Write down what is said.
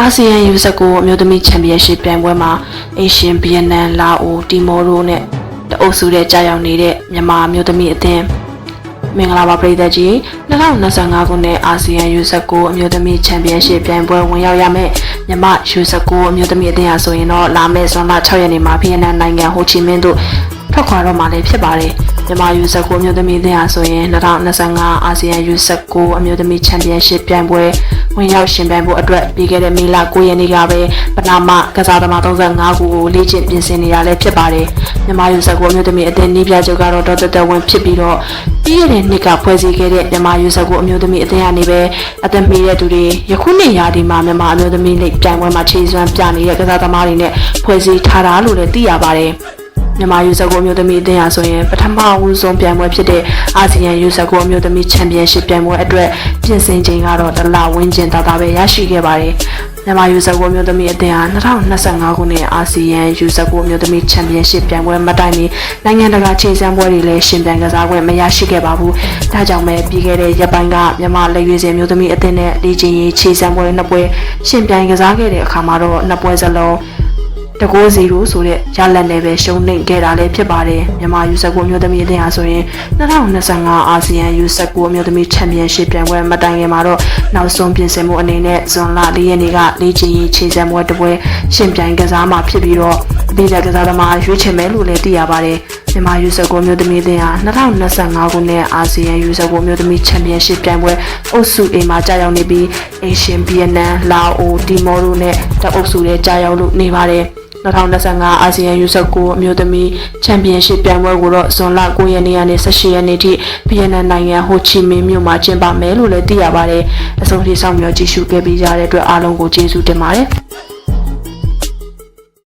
အာဆီယံ U19 အမျိုးသမီးချန်ပီယံရှစ်ပြိုင်ပွဲမှာအေရှင်ဗီယက်နမ်လာအိုတီမောရိုနဲ့တအုပ်စုတဲ့ကြာရောက်နေတဲ့မြန်မာအမျိုးသမီးအသင်းမင်္ဂလာပါပရိသတ်ကြီး2025ခုနှစ်အာဆီယံ U19 အမျိုးသမီးချန်ပီယံရှစ်ပြိုင်ပွဲဝင်ရောက်ရမယ့်မြန်မာ U19 အမျိုးသမီးအသင်းဟာဆိုရင်တော့လာမယ့်ဇွန်လ6ရက်နေ့မှာဗီယက်နမ်နိုင်ငံဟိုချီမင်းသို့ထွက်ခွာတော့မှာလည်းဖြစ်ပါတယ် မြန်မာ U19 အမျိုးသမီးအသင်းဟာဆိုရင်2025အာဆီယံ U19 အမျိုးသမီးချန်ပီယံရှစ်ပြိုင်ပွဲဝင်ရောက်ရှင်ပြိုင်ဖို့အတွက်ပြီးခဲ့တဲ့မေလ9ရက်နေ့ကပဲပနာမကစားသမား35ခုကိုလေ့ကျင့်ပြင်ဆင်နေတာလည်းဖြစ်ပါတယ်မြန်မာ U19 အမျိုးသမီးအသင်းနေပြချုပ်ကတော့ဒေါက်တာတဝင်းဖြစ်ပြီးတော့ပြီးရတဲ့နှစ်ကဖွဲ့စည်းခဲ့တဲ့မြန်မာ U19 အမျိုးသမီးအသင်းကနေပဲအသက်မီတဲ့သူတွေယခုနှစ်ရာသီမှာမြန်မာအမျိုးသမီးလိပြိုင်ပွဲမှာခြေစွမ်းပြနေတဲ့ကစားသမားတွေနဲ့ဖွဲ့စည်းထားတာလို့လည်းသိရပါတယ် မြန်မာယူဇကိုအမျိုးသမီးအသင်းဟာဆိုရင်ပထမဦးဆုံးပြိုင်ပွဲဖြစ်တဲ့အာဆီယံယူဇကိုအမျိုးသမီးချန်ပီယံရှစ်ပြိုင်ပွဲအတွက်ပြင်ဆင်ချိန်ကတော့တလဝင်းကျင်တာတာပဲရရှိခဲ့ပါတယ်။မြန်မာယူဇကိုအမျိုးသမီးအသင်းဟာ2025ခုနှစ်အာဆီယံယူဇကိုအမျိုးသမီးချန်ပီယံရှစ်ပြိုင်ပွဲမတိုင်မီနိုင်ငံတကာခြေစမ်းပွဲတွေလည်းရှင်ပြိုင်ကစားခွင့်မရရှိခဲ့ပါဘူး။ဒါကြောင့်ပဲပြီးခဲ့တဲ့ရက်ပိုင်းကမြန်မာလက်ရွေးစင်အမျိုးသမီးအသင်းနဲ့လေ့ကျင့်ရေးခြေစမ်းပွဲနှစ်ပွဲရှင်ပြိုင်ကစားခဲ့တဲ့အခါမှာတော့နှစ်ပွဲစလုံး တကိုးစီရိုဆိုတဲ့ရလက်နဲ့ပဲရှုံးနိမ့်ခဲ့တာလည်းဖြစ်ပါတယ်မြန်မာယူဆက်ကိုအမျိုးသမီးအသင်းဟာဆိုရင်2025အာဆီယံယူဆက်ကိုအမျိုးသမီးချန်ပီယံရှစ်ပြိုင်ပွဲမတိုင်ခင်မှာတော့နောက်ဆုံးပြင်ဆင်မှုအနေနဲ့ဇွန်လ၄ရက်နေ့ကလေ့ကျင့်ရေးခြေစံပွဲတစ်ပွဲရှင်ပြိုင်ကစားမှာဖြစ်ပြီးတော့အပိဓာကစားသမားရွေးချယ်မယ်လို့လည်းသိရပါတယ်မြန်မာယူဆက်ကိုအမျိုးသမီးအသင်းဟာ2025ခုနှစ်အာဆီယံယူဆက်ကိုအမျိုးသမီးချန်ပီယံရှစ်ပြိုင်ပွဲအုပ်စု A မှာကြာရောက်နေပြီးအေရှင်ဗီယက်နမ်လာအိုတီမောရိုနဲ့တအုပ်စုတွေကြာရောက်လို့နေပါတယ် 2025အာဆီယံ U19 အမျိုးသမီးချန်ပီယံရှစ်ပြိုင်ပွဲကိုတော့ဇွန်လ9ရက်နေ့ကနေ18ရက်နေ့ထိဗီယက်နမ်နိုင်ငံဟိုချီမင်းမြို့မှာကျင်းပမယ်လို့လည်းသိရပါတယ်။အဆုံးထိဆောင်မျှော်ကြည့်ရှုခဲ့ပြီးကြတဲ့အတွက်အားလုံးကိုကျေးဇူးတင်ပါတယ်။